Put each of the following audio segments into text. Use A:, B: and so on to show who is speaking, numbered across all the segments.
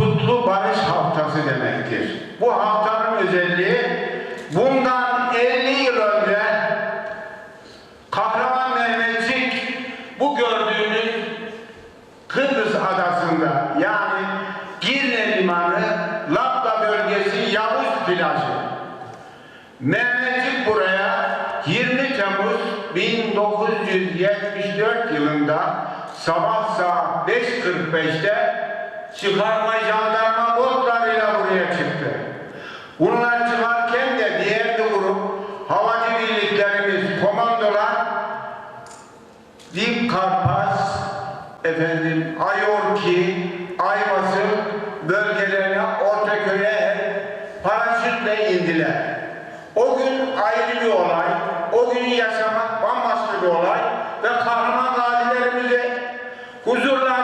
A: Kutlu Barış Haftası demektir. Bu haftanın özelliği bundan 50 yıl önce Kahraman Mehmetçik bu gördüğünüz Kıbrıs adasında yani Girne Limanı, Lapta bölgesi Yavuz plajı. Mehmetçik buraya 20 Temmuz 1974 yılında sabah saat 5.45'te çıkarma jandarma botlarıyla buraya çıktı. Bunlar çıkarken de diğer bir grup havacı birliklerimiz, komandolar Dim Karpas, efendim Ayorki, Ayvası bölgelerine, Ortaköy'e paraşütle indiler. O gün ayrı bir olay, o günü yaşamak bambaşka bir olay ve kahraman gazilerimizi huzurlarınızda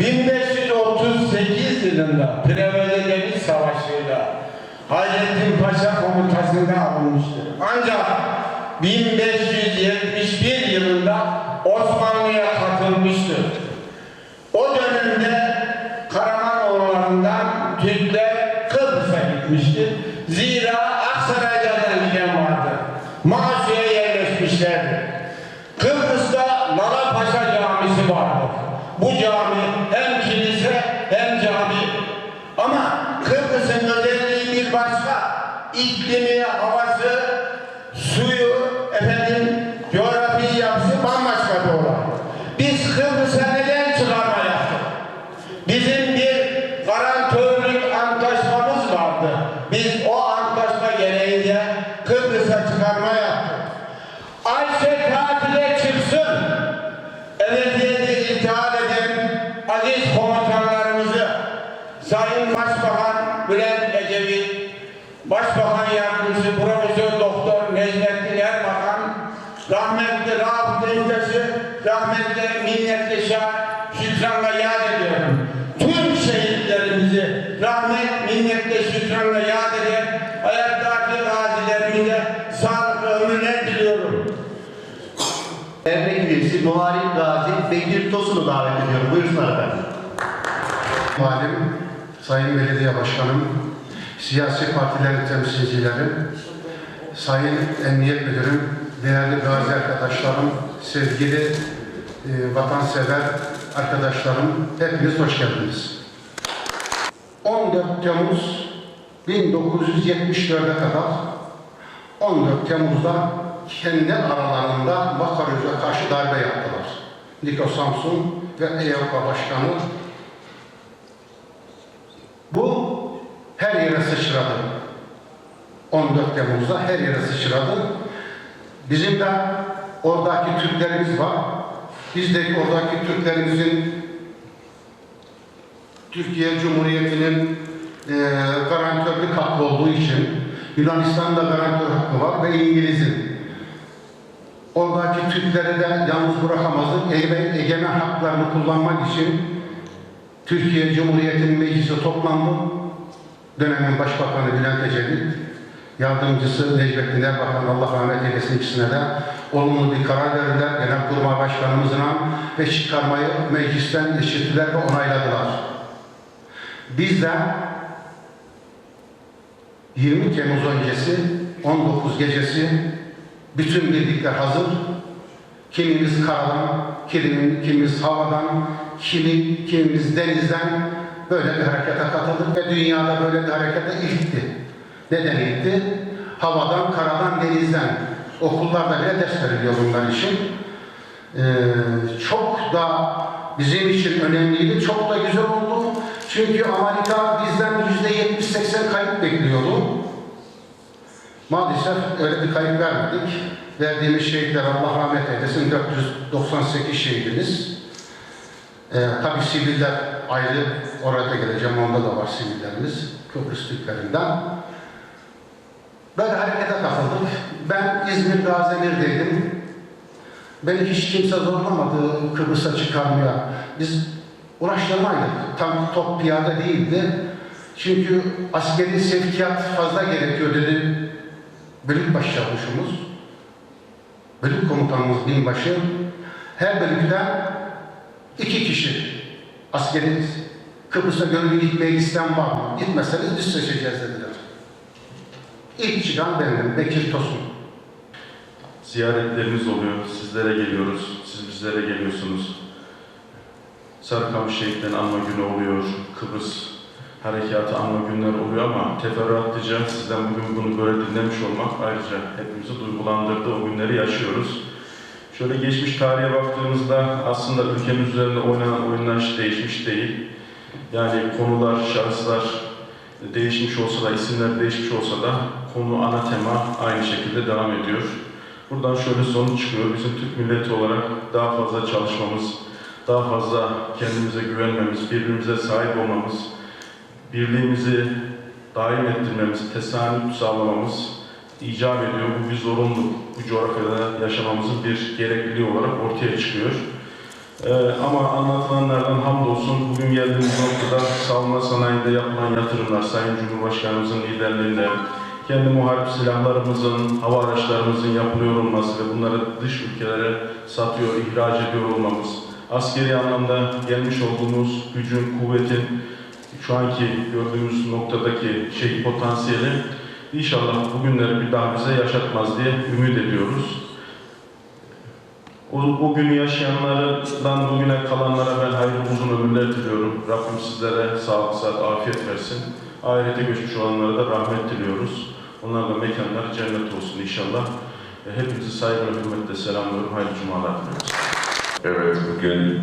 A: 1538 yılında Prevede Deniz Savaşı'yla Hayrettin Paşa komutasında alınmıştır. Ancak 1571 yılında Osmanlı'ya katılmıştır. O dönemde Karamanoğullarından Türkler Kıbrıs'a gitmiştir. Zira Aksaray'da giden vardı. Maşu'ya yerleşmişlerdi. Kıbrıs'ta Lala Paşa Camisi vardır. Özelliği bir başka. İklimi, havası, Sayın
B: Belediye Başkanım, siyasi partilerin temsilcileri, Sayın Emniyet Müdürüm, değerli gazi arkadaşlarım, sevgili e, vatansever arkadaşlarım, hepiniz hoş geldiniz. 14 Temmuz 1974'e kadar 14 Temmuz'da kendi aralarında Makaröz'e karşı darbe yaptılar. Niko Samsun ve EYOKA Başkanı bu her yere sıçradı. 14 Temmuz'da her yere sıçradı. Bizim de oradaki Türklerimiz var. Biz de oradaki Türklerimizin Türkiye Cumhuriyeti'nin e, garantörlük hakkı olduğu için Yunanistan'da garantör hakkı var ve İngiliz'in. Oradaki Türkleri de yalnız bırakamazdık. Ege- Egemen haklarını kullanmak için Türkiye Cumhuriyeti'nin meclisi toplandı. Dönemin Başbakanı Bülent Ecevit, yardımcısı Necmettin Erbakan, Allah rahmet eylesin ikisine de olumlu bir karar verdiler. Genelkurmay Başkanımızla ve çıkarmayı meclisten geçirdiler ve onayladılar. Biz de 20 Temmuz öncesi 19 gecesi bütün birlikler hazır. Kimimiz karadan, kimi, kimimiz havadan, kimi, kimimiz denizden böyle bir harekete katıldık ve dünyada böyle bir harekete ilkti. Neden ilkti? Havadan, karadan, denizden. Okullarda bile ders veriliyor bunlar için. Ee, çok da bizim için önemliydi. Çok da güzel oldu. Çünkü Amerika bizden yüzde 70-80 kayıp bekliyordu. Maalesef öyle bir kayıp vermedik. Verdiğimiz şehitler Allah rahmet eylesin 498 şehidimiz. Ee, tabii siviller ayrı oraya geleceğim. Onda da var sivillerimiz. Kıbrıs Türklerinden. Böyle harekete katıldık. Ben İzmir Gazemir'deydim. Beni hiç kimse zorlamadı Kıbrıs'a çıkarmaya. Biz uğraştırmaydık. Tam top piyade değildi. Çünkü askeri sevkiyat fazla gerekiyor dedi bölük başçavuşumuz. Bölük komutanımız binbaşı. Her bölükten iki kişi askeri Kıbrıs'a gönüllü gitmeye isteyen var mı? Gitmezseniz biz seçeceğiz dediler. İlk çıkan benim, Bekir Tosun.
C: ziyaretlerimiz oluyor. Sizlere geliyoruz. Siz bizlere geliyorsunuz. Sarıkamış şehitlerin anma günü oluyor. Kıbrıs harekatı anma günler oluyor ama teferruatlıca sizden bugün bunu böyle dinlemiş olmak ayrıca hepimizi duygulandırdı. O günleri yaşıyoruz. Şöyle geçmiş tarihe baktığımızda aslında ülkemiz üzerinde oynanan oyunlar hiç değişmiş değil. Yani konular, şahıslar değişmiş olsa da, isimler değişmiş olsa da konu, ana tema aynı şekilde devam ediyor. Buradan şöyle sonuç çıkıyor. Bizim Türk milleti olarak daha fazla çalışmamız, daha fazla kendimize güvenmemiz, birbirimize sahip olmamız, birliğimizi daim ettirmemiz, tesanüt sağlamamız icap ediyor. Bu bir zorunluluk. Bu coğrafyada yaşamamızın bir gerekliliği olarak ortaya çıkıyor. Ee, ama anlatılanlardan hamdolsun bugün geldiğimiz noktada savunma sanayinde yapılan yatırımlar, Sayın Cumhurbaşkanımızın liderliğinde, kendi muharip silahlarımızın, hava araçlarımızın yapılıyor olması ve bunları dış ülkelere satıyor, ihraç ediyor olmamız, askeri anlamda gelmiş olduğumuz gücün, kuvvetin, şu anki gördüğümüz noktadaki şey potansiyeli inşallah bugünleri bir daha bize yaşatmaz diye ümit ediyoruz. O, o günü yaşayanlardan bugüne kalanlara ben hayırlı uzun ömürler diliyorum. Rabbim sizlere sağlık, sıhhat, afiyet versin. Ahirete göçmüş olanlara da rahmet diliyoruz. Onların da mekanları cennet olsun inşallah. E, Hepinizi saygı ve hürmetle selamlıyorum. Hayırlı cumalar diliyoruz.
D: Evet bugün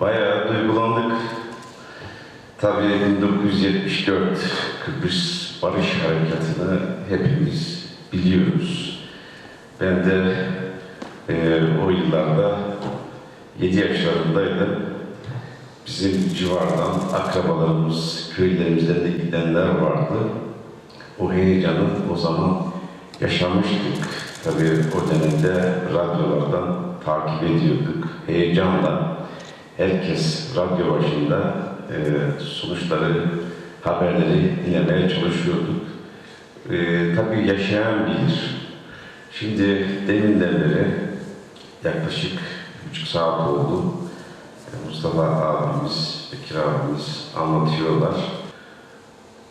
D: bayağı duygulandık. Tabii 1974 Kıbrıs Barış Harekatı'nı hepimiz biliyoruz. Ben de eee, o yıllarda 7 yaşlarındaydım. Bizim civardan akrabalarımız, köylerimizden de gidenler vardı. O heyecanı o zaman yaşamıştık. Tabii o dönemde radyolardan takip ediyorduk. Heyecanla herkes radyo başında e, sonuçları, haberleri dinlemeye çalışıyorduk. E, tabii yaşayan bilir. Şimdi deminden beri yaklaşık buçuk saat oldu. Mustafa abimiz, Bekir abimiz anlatıyorlar.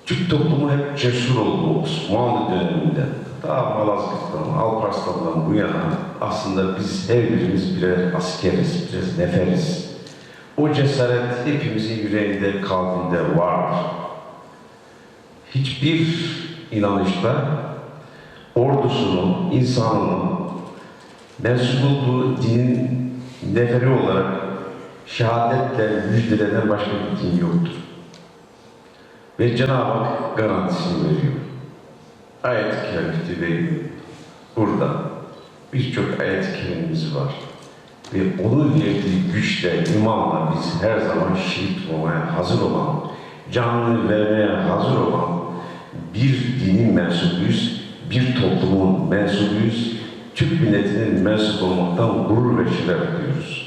D: Türk toplumu hep cesur oldu Osmanlı döneminden. Daha Malazgirt'ten, Alparslan'dan bu yana aslında biz her birimiz birer askeriz, birer neferiz. O cesaret hepimizin yüreğinde, kalbinde var. Hiçbir inanışta ordusunun, insanının mensup olduğu dinin neferi olarak şehadetle müjdelenen başka bir din yoktur. Ve Cenab-ı Hak garantisini veriyor. Ayet-i Kerim'de veriyor. Burada birçok ayet-i var. Ve onun verdiği güçle, imanla biz her zaman şehit olmaya hazır olan, canını vermeye hazır olan bir dinin mensubuyuz, bir toplumun mensubuyuz, Türk milletinin mensup olmaktan gurur ve şeref duyuyoruz.